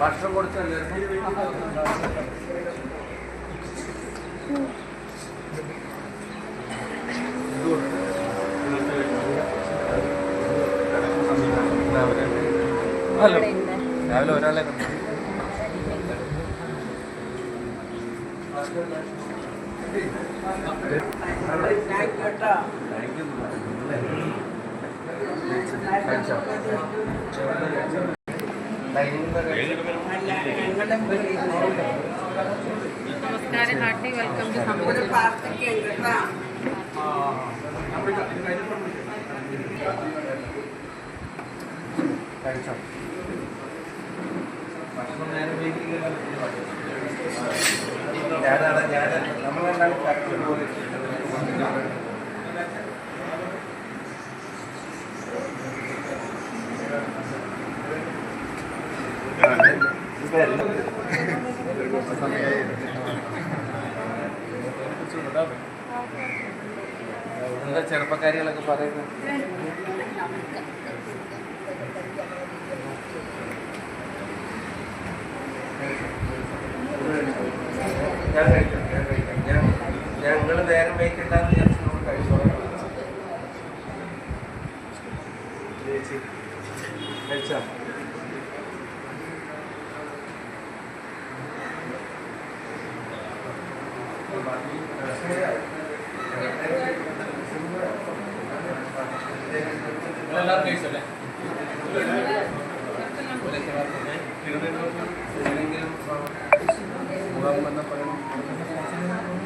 ഭക്ഷണം കൊടുത്തല്ലേ ഹലോ രാവിലെ ഒരാളെ കണ്ടു താങ്ക് യു കഴിച്ചോ നമസ്കാരം ഹാർട്ടി വെൽക്കം ടു സമ്മർ കഴിച്ചോ ഭക്ഷണം നേരം ഞാനാണ് ഞാൻ നമ്മളെല്ലാം കറക്റ്റ് പോലെ എന്താ ചെറുപ്പക്കാരികളൊക്കെ പറയുന്നത്? ഞങ്ങൾ നേരം വൈകിട്ടാന്ന് വിചാരിച്ചു കഴിച്ചോളാം. ചേച്ചി കഴിച്ചോ? எல்லாரும் கை சொல்ல என்ன பண்ண பண்ண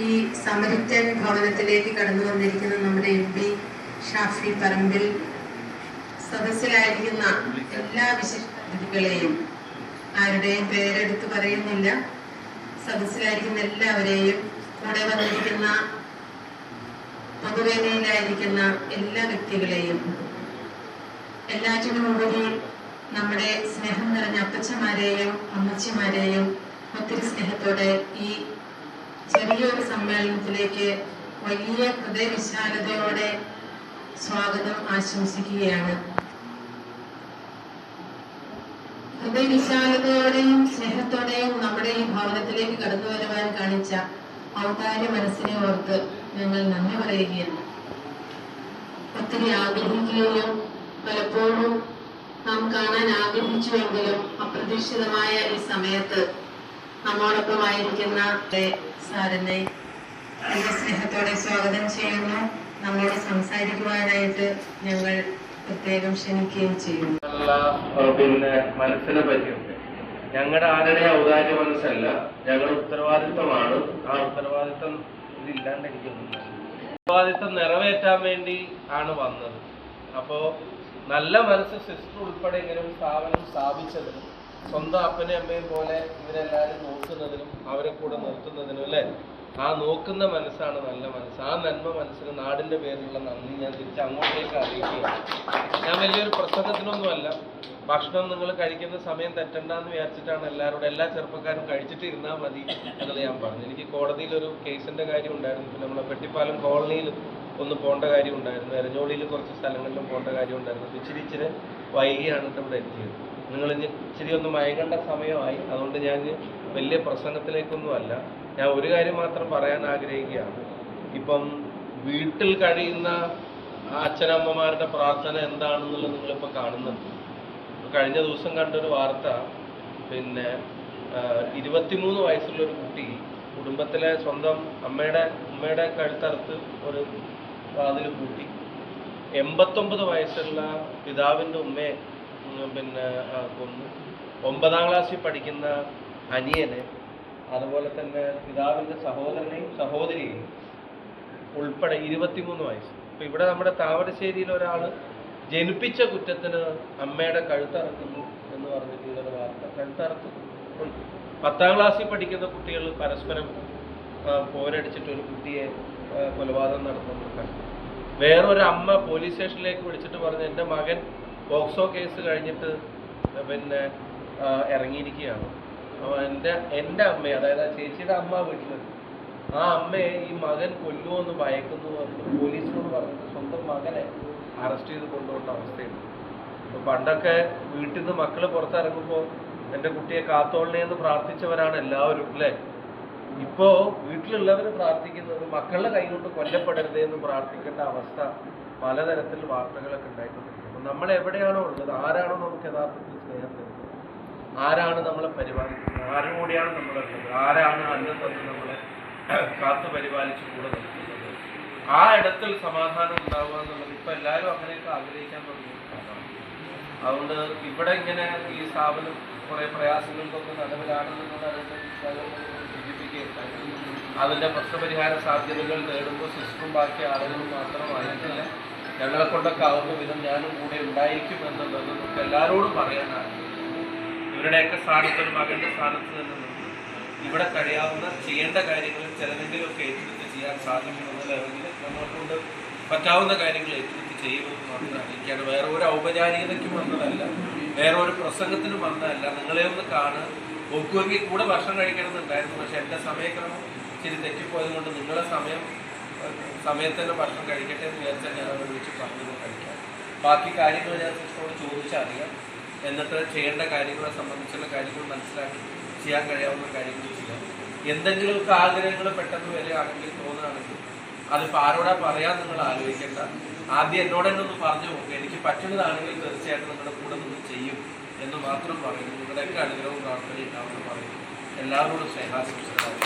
ഈ സമരിറ്റൻ ഭവനത്തിലേക്ക് കടന്നു വന്നിരിക്കുന്ന നമ്മുടെ എം പി ഷാഫി പറമ്പിൽ സദസ്സിലായിരിക്കുന്ന എല്ലാ വിശിഷ്ടതിഥികളെയും ആരുടെയും പേരെടുത്ത് പറയുന്നില്ല. സദസ്സിലായിരിക്കുന്ന എല്ലാവരെയും കൂടെ വന്നിരിക്കുന്ന പൊതുവേദിയിലായിരിക്കുന്ന എല്ലാ വ്യക്തികളെയും എല്ലാറ്റിനും ഉപരി നമ്മുടെ സ്നേഹം നിറഞ്ഞ അപ്പച്ചമാരെയും അമ്മച്ചിമാരെയും ഒത്തിരി സ്നേഹത്തോടെ ഈ ചെറിയൊരു സമ്മേളനത്തിലേക്ക് വലിയ ഹൃദയവിശാലതയോടെ സ്വാഗതം ആശംസിക്കുകയാണ്. ഹൃദയവിശാലതയോടെയും സ്നേഹത്തോടെയും നമ്മുടെ ഈ ഭവനത്തിലേക്ക് കടന്നു വരുവാൻ കാണിച്ച ഔദാര്യ മനസ്സിനെ ഓർത്ത് ഞങ്ങൾ നന്ദി പറയുകയാണ്. ഒത്തിരി ആഗ്രഹിക്കുകയും പലപ്പോഴും നാം കാണാൻ ആഗ്രഹിച്ചുവെങ്കിലും അപ്രതീക്ഷിതമായ ഈ സമയത്ത് നമ്മോടൊപ്പമായിരിക്കുന്ന സാറിനെ എന്റെ സ്നേഹത്തോടെ സ്വാഗതം ചെയ്യുന്നു. നമ്മോട് സംസാരിക്കുവാനായിട്ട് ഞങ്ങൾ പ്രത്യേകം ക്ഷണിക്കുകയും ചെയ്യുന്നു. പിന്നെ മനസ്സിനെ പറ്റിയൊക്കെ ഞങ്ങളുടെ ആരുടെ ഔദാര്യ മനസ്സല്ല. ഞങ്ങളുടെ ഉത്തരവാദിത്വമാണ്. ആ ഉത്തരവാദിത്വം ഇതില്ലാണ്ട് എനിക്കൊന്നും ഉത്തരവാദിത്വം നിറവേറ്റാൻ വേണ്ടി ആണ് വന്നത്. അപ്പോ നല്ല മനസ്സ് സിസ്റ്റർ ഉൾപ്പെടെ ഇങ്ങനെ ഒരു സ്ഥാപനം സ്ഥാപിച്ചതിനും സ്വന്തം അപ്പനെ അമ്മയും പോലെ ഇവരെല്ലാവരും നോക്കുന്നതിനും അവരെ കൂടെ നിർത്തുന്നതിനും അല്ലേ? ആ നോക്കുന്ന മനസ്സാണ് നല്ല മനസ്സ്. ആ നന്മ മനസ്സിന് നാടിന്റെ പേരിലുള്ള നന്ദി ഞാൻ തിരിച്ച് അങ്ങോട്ടേക്ക് അറിയിക്കുകയാണ്. ഞാൻ വലിയൊരു പ്രസംഗത്തിനൊന്നുമല്ല. ഭക്ഷണം നിങ്ങൾ കഴിക്കുന്ന സമയം തെറ്റണ്ടെന്ന് വിചാരിച്ചിട്ടാണ് എല്ലാവരോടും എല്ലാ ചെറുപ്പക്കാരും കഴിച്ചിട്ട് ഇരുന്നാൽ മതി എന്നത് ഞാൻ പറഞ്ഞു. എനിക്ക് കോടതിയിൽ ഒരു കേസിന്റെ കാര്യം ഉണ്ടായിരുന്നു. പിന്നെ നമ്മളെ പെട്ടിപ്പാലം കോളനിയിൽ ഒന്ന് പോകേണ്ട കാര്യം ഉണ്ടായിരുന്നു. എരഞ്ഞോളിയിൽ കുറച്ച് സ്ഥലങ്ങളിലും പോകേണ്ട കാര്യം ഉണ്ടായിരുന്നു. ഇച്ചിരി ഇച്ചിരി വൈകിയാണ് ഇവിടെ എത്തിയത്. നിങ്ങൾ ഇച്ചിരി ഒന്ന് മയങ്ങേണ്ട സമയമായി. അതുകൊണ്ട് ഞാൻ വലിയ പ്രസംഗത്തിലേക്കൊന്നും അല്ല ഞാൻ ഒരു കാര്യം മാത്രം പറയാൻ ആഗ്രഹിക്കുകയാണ്. ഇപ്പം വീട്ടിൽ കഴിയുന്ന അച്ഛനമ്മമാരുടെ പ്രാർത്ഥന എന്താണെന്നുള്ളത് നിങ്ങളിപ്പോൾ കാണുന്നുണ്ട്. കഴിഞ്ഞ ദിവസം കണ്ടൊരു വാർത്ത പിന്നെ ഇരുപത്തിമൂന്ന് വയസ്സുള്ള ഒരു കുട്ടി കുടുംബത്തിലെ സ്വന്തം അമ്മയുടെ ഉമ്മയുടെ കഴുത്തറുത്ത് ഒരു വാതിൽ കൂട്ടി. എൺപത്തൊമ്പത് വയസ്സുള്ള പിതാവിന്റെ ഉമ്മയെ പിന്നെ കൊന്നു ഒമ്പതാം ക്ലാസ്സിൽ പഠിക്കുന്ന അനിയനെ അതുപോലെ തന്നെ പിതാവിന്റെ സഹോദരനെയും സഹോദരിയെയും ഉൾപ്പെടെ ഇരുപത്തിമൂന്ന് വയസ്സ്. ഇപ്പൊ ഇവിടെ നമ്മുടെ താമരശ്ശേരിയിൽ ഒരാൾ ജനിപ്പിച്ച കുറ്റത്തിന് അമ്മയുടെ കഴുത്തറക്കുന്നു എന്ന് പറഞ്ഞിട്ട് ഇതൊരു വാർത്ത. കഴുത്തറത്ത് ഉണ്ട്. പത്താം ക്ലാസ്സിൽ പഠിക്കുന്ന കുട്ടികൾ പരസ്പരം പോരടിച്ചിട്ട് ഒരു കുട്ടിയെ കൊലപാതകം നടത്തുന്നു. വേറൊരു അമ്മ പോലീസ് സ്റ്റേഷനിലേക്ക് വിളിച്ചിട്ട് പറഞ്ഞു എന്റെ മകൻ പോക്സോ കേസ് കഴിഞ്ഞിട്ട് പിന്നെ ഇറങ്ങിയിരിക്കുകയാണ്. അപ്പോൾ എന്റെ എന്റെ അതായത് ആ ചേച്ചിയുടെ അമ്മ വീട്ടിലുണ്ട് ആ അമ്മയെ ഈ മകൻ കൊല്ലുമെന്ന് ഭയക്കുന്നു പറഞ്ഞിട്ട് പോലീസിനോട് പറഞ്ഞിട്ട് സ്വന്തം മകനെ അറസ്റ്റ് ചെയ്ത് കൊണ്ടുപോകേണ്ട അവസ്ഥയുണ്ട്. അപ്പോൾ പണ്ടൊക്കെ വീട്ടിൽ നിന്ന് മക്കൾ പുറത്തിറങ്ങുമ്പോൾ എന്റെ കുട്ടിയെ കാത്തോളണേ എന്ന് പ്രാർത്ഥിച്ചവരാണ് എല്ലാവരും അല്ലേ? ഇപ്പോ വീട്ടിലുള്ളവർ പ്രാർത്ഥിക്കുന്നത് മക്കളുടെ കൈ കൊണ്ട് കൊല്ലപ്പെടരുതേ എന്ന് പ്രാർത്ഥിക്കേണ്ട അവസ്ഥ പലതരത്തിൽ വാർത്തകളൊക്കെ അപ്പൊ നമ്മൾ എവിടെയാണോ ഉള്ളത്? ആരാണോ നമുക്ക് യഥാർത്ഥത്തിൽ സ്നേഹം തരുന്നത്? ആരാണ് നമ്മളെ പരിപാലിക്കുന്നത്? ആരും കൂടിയാണ് നമ്മളുള്ളത്. ആരാണ് അന്നം തന്ന് നമ്മളെ കാത്തു പരിപാലിച്ച് കൂടെ നിൽക്കുന്നത്? ആ ഇടത്തിൽ സമാധാനം ഉണ്ടാവുക എന്നുള്ളത് ഇപ്പൊ എല്ലാവരും അങ്ങനെയൊക്കെ ആഗ്രഹിക്കാൻ തുടങ്ങി. അതുകൊണ്ട് ഇവിടെ ഇങ്ങനെ ഈ സ്ഥാപനം കുറെ പ്രയാസങ്ങൾക്കൊക്കെ നിലവിലാണെന്നുള്ളത് അതിന്റെ പ്രശ്നപരിഹാര സാധ്യതകൾ നേടുമ്പോൾ സിസ്റ്ററും ബാക്കി ആളുകളും മാത്രമായിട്ടില്ല ഞങ്ങളെ കൊണ്ടൊക്കെ ആവുന്ന വിധം ഞാനും കൂടെ ഉണ്ടായിരിക്കും എന്നുള്ളത് നമുക്ക് എല്ലാവരോടും പറയാനാണ്. ഇവരുടെയൊക്കെ സ്ഥാനത്ത് മകന്റെ സ്ഥാനത്ത് നിന്ന് ഇവിടെ കഴിയാവുന്ന ചെയ്യേണ്ട കാര്യങ്ങൾ ചിലതെങ്കിലുമൊക്കെ ഏറ്റെടുത്ത് ചെയ്യാൻ സാധിക്കുമെന്ന ലെവലിൽ നമ്മളെ കൊണ്ട് പറ്റാവുന്ന കാര്യങ്ങൾ ഏറ്റെടുത്ത് ചെയ്യുമെന്ന് മാത്രമാണ് എനിക്കാണ് വേറെ ഒരു ഔപചാരികതയ്ക്കും വന്നതല്ല. വേറെ ഒരു പ്രസംഗത്തിനും വന്നതല്ല. നിങ്ങളെ ഒന്ന് കാണുക. നോക്കുമെങ്കിൽ കൂടെ ഭക്ഷണം കഴിക്കണമെന്നുണ്ടായിരുന്നു. പക്ഷെ എന്റെ സമയക്രമം ഇച്ചിരി തെറ്റിപ്പോയത് കൊണ്ട് നിങ്ങളെ സമയം സമയത്ത് തന്നെ ഭക്ഷണം കഴിക്കട്ടെ എന്ന് വിചാരിച്ചാൽ ഞാൻ അവിടെ വിളിച്ച് പറഞ്ഞു കഴിക്കാം. ബാക്കി കാര്യങ്ങൾ ഞാൻ സിസ്റ്ററോട് ചോദിച്ചറിയാം. എന്നിട്ട് ചെയ്യേണ്ട കാര്യങ്ങളെ സംബന്ധിച്ചുള്ള കാര്യങ്ങൾ മനസ്സിലാക്കി ചെയ്യാൻ കഴിയാവുന്ന കാര്യങ്ങൾ ചെയ്യാം. എന്തെങ്കിലുമൊക്കെ ആഗ്രഹങ്ങൾ പെട്ടെന്ന് വരികയാണെങ്കിൽ തോന്നുകയാണെങ്കിൽ അതിപ്പോൾ ആരോടാ പറയാൻ നിങ്ങൾ ആലോചിക്കേണ്ട. ആദ്യം എന്നോട് തന്നെ ഒന്ന് പറഞ്ഞു നോക്കുക എനിക്ക് പറ്റുന്നതാണെങ്കിൽ തീർച്ചയായിട്ടും നിങ്ങളുടെ കൂടെ നിന്ന് ചെയ്യും എന്ന് മാത്രം പറയുന്നു. നിങ്ങളുടെയൊക്കെ അനുഗ്രഹവും പ്രാർത്ഥനയും ഉണ്ടാവുമെന്ന് പറയുന്നു. എല്ലാവരോടും സ്നേഹാശംസകൾ